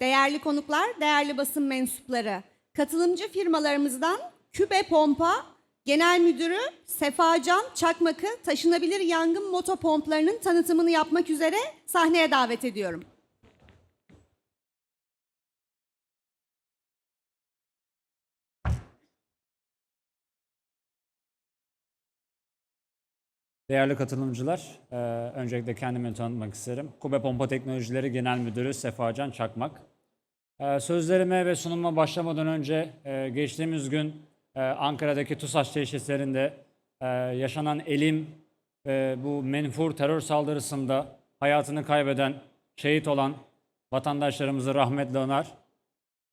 Değerli konuklar, değerli basın mensupları, katılımcı firmalarımızdan Kübe Pompa Genel Müdürü Sefacan Çakmak'ı taşınabilir yangın motopomplarının tanıtımını yapmak üzere sahneye davet ediyorum. Değerli katılımcılar, e, öncelikle kendimi tanıtmak isterim. Kube Pompa Teknolojileri Genel Müdürü Sefacan Çakmak. E, sözlerime ve sunuma başlamadan önce e, geçtiğimiz gün Ankara'daki TUSAŞ tesislerinde yaşanan elim bu menfur terör saldırısında hayatını kaybeden, şehit olan vatandaşlarımızı rahmetle anar.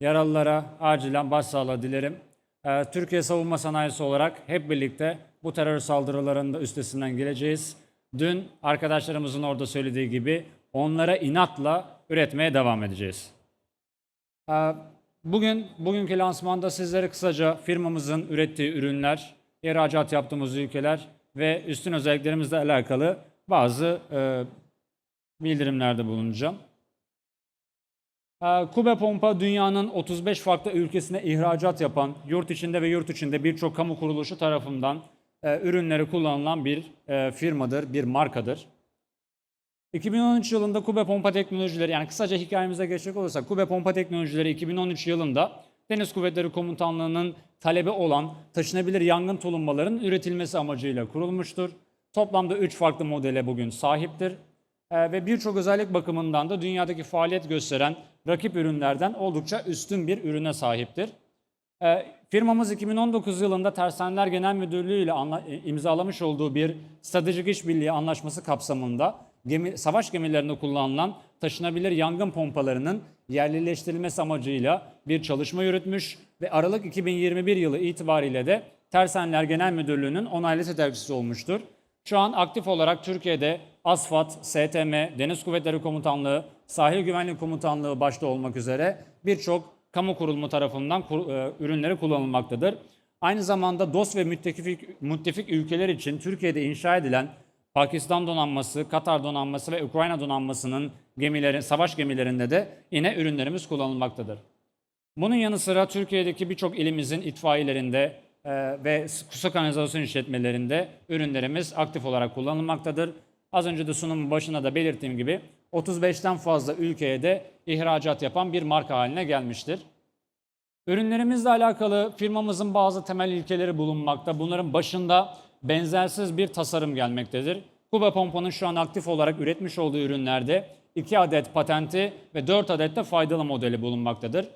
Yaralılara acilen başsağlığı dilerim. Ee, Türkiye savunma sanayisi olarak hep birlikte bu terör saldırılarının üstesinden geleceğiz. Dün arkadaşlarımızın orada söylediği gibi onlara inatla üretmeye devam edeceğiz. Ee, Bugün bugünkü lansmanda sizlere kısaca firmamızın ürettiği ürünler, ihracat yaptığımız ülkeler ve üstün özelliklerimizle alakalı bazı e, bildirimlerde bulunacağım. Ee, Kube Pompa dünyanın 35 farklı ülkesine ihracat yapan, yurt içinde ve yurt içinde birçok kamu kuruluşu tarafından e, ürünleri kullanılan bir e, firmadır, bir markadır. 2013 yılında Kube Pompa Teknolojileri, yani kısaca hikayemize geçecek olursak, Kube Pompa Teknolojileri 2013 yılında Deniz Kuvvetleri Komutanlığı'nın talebi olan taşınabilir yangın tulumbaların üretilmesi amacıyla kurulmuştur. Toplamda 3 farklı modele bugün sahiptir. Ee, ve birçok özellik bakımından da dünyadaki faaliyet gösteren rakip ürünlerden oldukça üstün bir ürüne sahiptir. Ee, firmamız 2019 yılında Tersaneler Genel Müdürlüğü ile e, imzalamış olduğu bir stratejik işbirliği anlaşması kapsamında gemi, savaş gemilerinde kullanılan taşınabilir yangın pompalarının yerlileştirilmesi amacıyla bir çalışma yürütmüş ve Aralık 2021 yılı itibariyle de Tersaneler Genel Müdürlüğü'nün onaylı tedarikçisi olmuştur. Şu an aktif olarak Türkiye'de ASFAD, STM, Deniz Kuvvetleri Komutanlığı, Sahil Güvenlik Komutanlığı başta olmak üzere birçok kamu kurulumu tarafından e, ürünleri kullanılmaktadır. Aynı zamanda dost ve müttefik, müttefik ülkeler için Türkiye'de inşa edilen Pakistan donanması, Katar donanması ve Ukrayna donanmasının gemileri, savaş gemilerinde de yine ürünlerimiz kullanılmaktadır. Bunun yanı sıra Türkiye'deki birçok ilimizin itfaiyelerinde ve su kanalizasyon işletmelerinde ürünlerimiz aktif olarak kullanılmaktadır. Az önce de sunumun başına da belirttiğim gibi 35'ten fazla ülkeye de ihracat yapan bir marka haline gelmiştir. Ürünlerimizle alakalı firmamızın bazı temel ilkeleri bulunmakta. Bunların başında benzersiz bir tasarım gelmektedir. Kuba Pompa'nın şu an aktif olarak üretmiş olduğu ürünlerde 2 adet patenti ve 4 adet de faydalı modeli bulunmaktadır.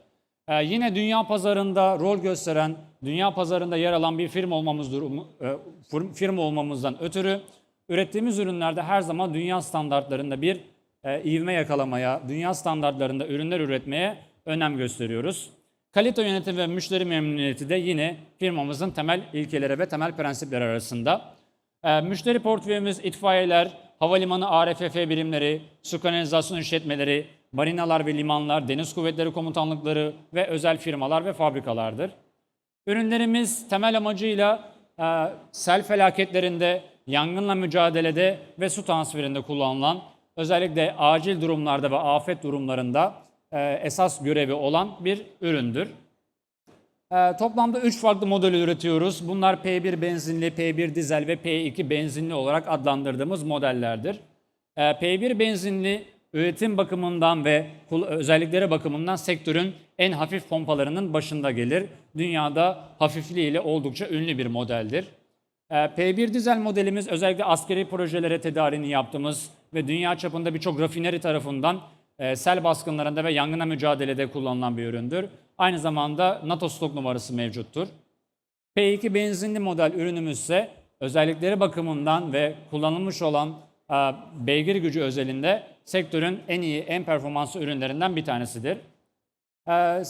Ee, yine dünya pazarında rol gösteren, dünya pazarında yer alan bir firma olmamız durumu, e, fir- firma olmamızdan ötürü ürettiğimiz ürünlerde her zaman dünya standartlarında bir e, ivme yakalamaya, dünya standartlarında ürünler üretmeye önem gösteriyoruz. Kalite yönetimi ve müşteri memnuniyeti de yine firmamızın temel ilkeleri ve temel prensipleri arasında. Ee, müşteri portföyümüz itfaiyeler, havalimanı ARFF birimleri, su kanalizasyon işletmeleri, marinalar ve limanlar, deniz kuvvetleri komutanlıkları ve özel firmalar ve fabrikalardır. Ürünlerimiz temel amacıyla e, sel felaketlerinde, yangınla mücadelede ve su transferinde kullanılan, özellikle acil durumlarda ve afet durumlarında e, esas görevi olan bir üründür. Ee, toplamda 3 farklı model üretiyoruz. Bunlar P1 benzinli, P1 dizel ve P2 benzinli olarak adlandırdığımız modellerdir. Ee, P1 benzinli üretim bakımından ve özellikleri bakımından sektörün en hafif pompalarının başında gelir. Dünyada hafifliğiyle oldukça ünlü bir modeldir. Ee, P1 dizel modelimiz özellikle askeri projelere tedarini yaptığımız ve dünya çapında birçok rafineri tarafından e, sel baskınlarında ve yangına mücadelede kullanılan bir üründür. Aynı zamanda NATO stok numarası mevcuttur. P2 benzinli model ürünümüz ise özellikleri bakımından ve kullanılmış olan e, beygir gücü özelinde sektörün en iyi, en performanslı ürünlerinden bir tanesidir. Ee,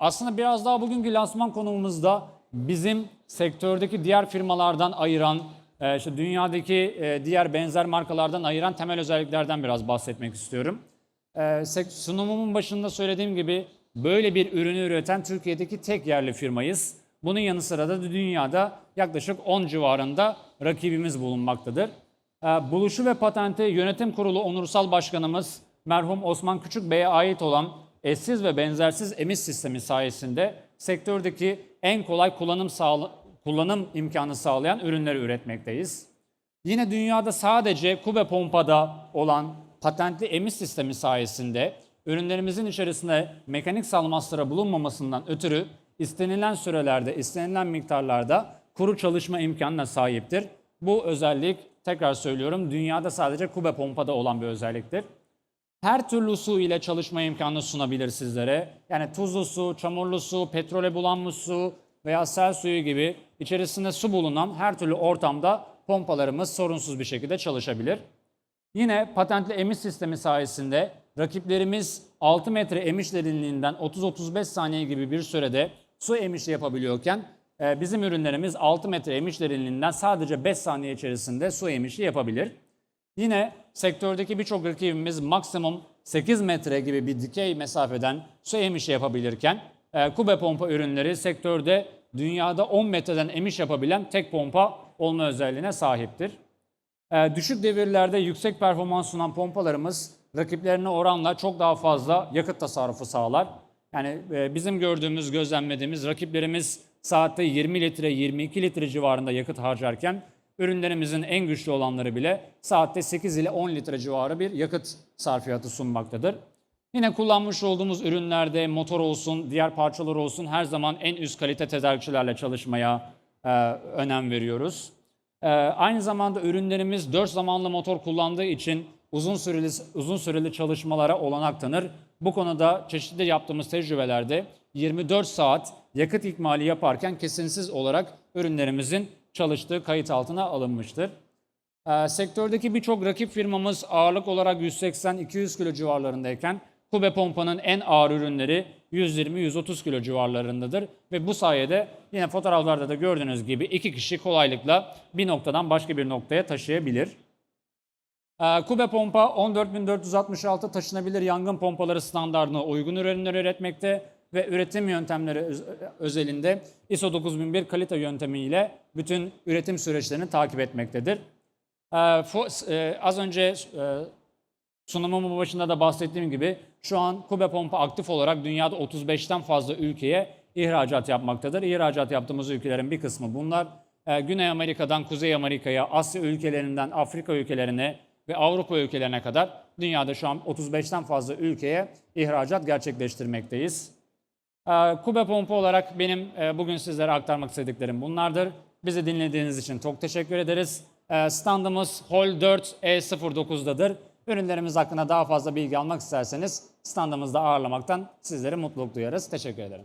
aslında biraz daha bugünkü lansman konumuzda bizim sektördeki diğer firmalardan ayıran, e, işte dünyadaki e, diğer benzer markalardan ayıran temel özelliklerden biraz bahsetmek istiyorum. Ee, Sunumumun başında söylediğim gibi böyle bir ürünü üreten Türkiye'deki tek yerli firmayız. Bunun yanı sıra da dünyada yaklaşık 10 civarında rakibimiz bulunmaktadır. Ee, Buluşu ve patenti yönetim kurulu onursal başkanımız merhum Osman Küçük Bey'e ait olan eşsiz ve benzersiz emiş sistemi sayesinde sektördeki en kolay kullanım sağla- kullanım imkanı sağlayan ürünleri üretmekteyiz. Yine dünyada sadece kube pompada olan patentli emiş sistemi sayesinde ürünlerimizin içerisinde mekanik salmastıra bulunmamasından ötürü istenilen sürelerde, istenilen miktarlarda kuru çalışma imkanına sahiptir. Bu özellik tekrar söylüyorum dünyada sadece kube pompada olan bir özelliktir. Her türlü su ile çalışma imkanı sunabilir sizlere. Yani tuzlu su, çamurlu su, petrole bulanmış su veya sel suyu gibi içerisinde su bulunan her türlü ortamda pompalarımız sorunsuz bir şekilde çalışabilir. Yine patentli emiş sistemi sayesinde rakiplerimiz 6 metre emiş derinliğinden 30-35 saniye gibi bir sürede su emişi yapabiliyorken bizim ürünlerimiz 6 metre emiş derinliğinden sadece 5 saniye içerisinde su emişi yapabilir. Yine sektördeki birçok rakibimiz maksimum 8 metre gibi bir dikey mesafeden su emişi yapabilirken e, kube pompa ürünleri sektörde dünyada 10 metreden emiş yapabilen tek pompa olma özelliğine sahiptir. Ee, düşük devirlerde yüksek performans sunan pompalarımız rakiplerine oranla çok daha fazla yakıt tasarrufu sağlar. Yani e, bizim gördüğümüz, gözlemlediğimiz rakiplerimiz saatte 20 litre, 22 litre civarında yakıt harcarken ürünlerimizin en güçlü olanları bile saatte 8 ile 10 litre civarı bir yakıt sarfiyatı sunmaktadır. Yine kullanmış olduğumuz ürünlerde motor olsun, diğer parçalar olsun her zaman en üst kalite tedarikçilerle çalışmaya e, önem veriyoruz. Ee, aynı zamanda ürünlerimiz 4 zamanlı motor kullandığı için uzun süreli uzun süreli çalışmalara olanak tanır. Bu konuda çeşitli yaptığımız tecrübelerde 24 saat yakıt ikmali yaparken kesintisiz olarak ürünlerimizin çalıştığı kayıt altına alınmıştır. Ee, sektördeki birçok rakip firmamız ağırlık olarak 180-200 kilo civarlarındayken Kube Pompa'nın en ağır ürünleri 120-130 kilo civarlarındadır. Ve bu sayede yine fotoğraflarda da gördüğünüz gibi iki kişi kolaylıkla bir noktadan başka bir noktaya taşıyabilir. Ee, Kube Pompa 14466 taşınabilir yangın pompaları standartına uygun ürünler üretmekte ve üretim yöntemleri öz- özelinde ISO 9001 kalite yöntemiyle bütün üretim süreçlerini takip etmektedir. Ee, e, az önce e, Sunumumun başında da bahsettiğim gibi şu an Kube Pompa aktif olarak dünyada 35'ten fazla ülkeye ihracat yapmaktadır. İhracat yaptığımız ülkelerin bir kısmı bunlar. Ee, Güney Amerika'dan Kuzey Amerika'ya, Asya ülkelerinden Afrika ülkelerine ve Avrupa ülkelerine kadar dünyada şu an 35'ten fazla ülkeye ihracat gerçekleştirmekteyiz. Ee, Kube Pompa olarak benim e, bugün sizlere aktarmak istediklerim bunlardır. Bizi dinlediğiniz için çok teşekkür ederiz. Ee, Standımız Hall 4 E09'dadır. Ürünlerimiz hakkında daha fazla bilgi almak isterseniz standımızda ağırlamaktan sizlere mutluluk duyarız. Teşekkür ederim.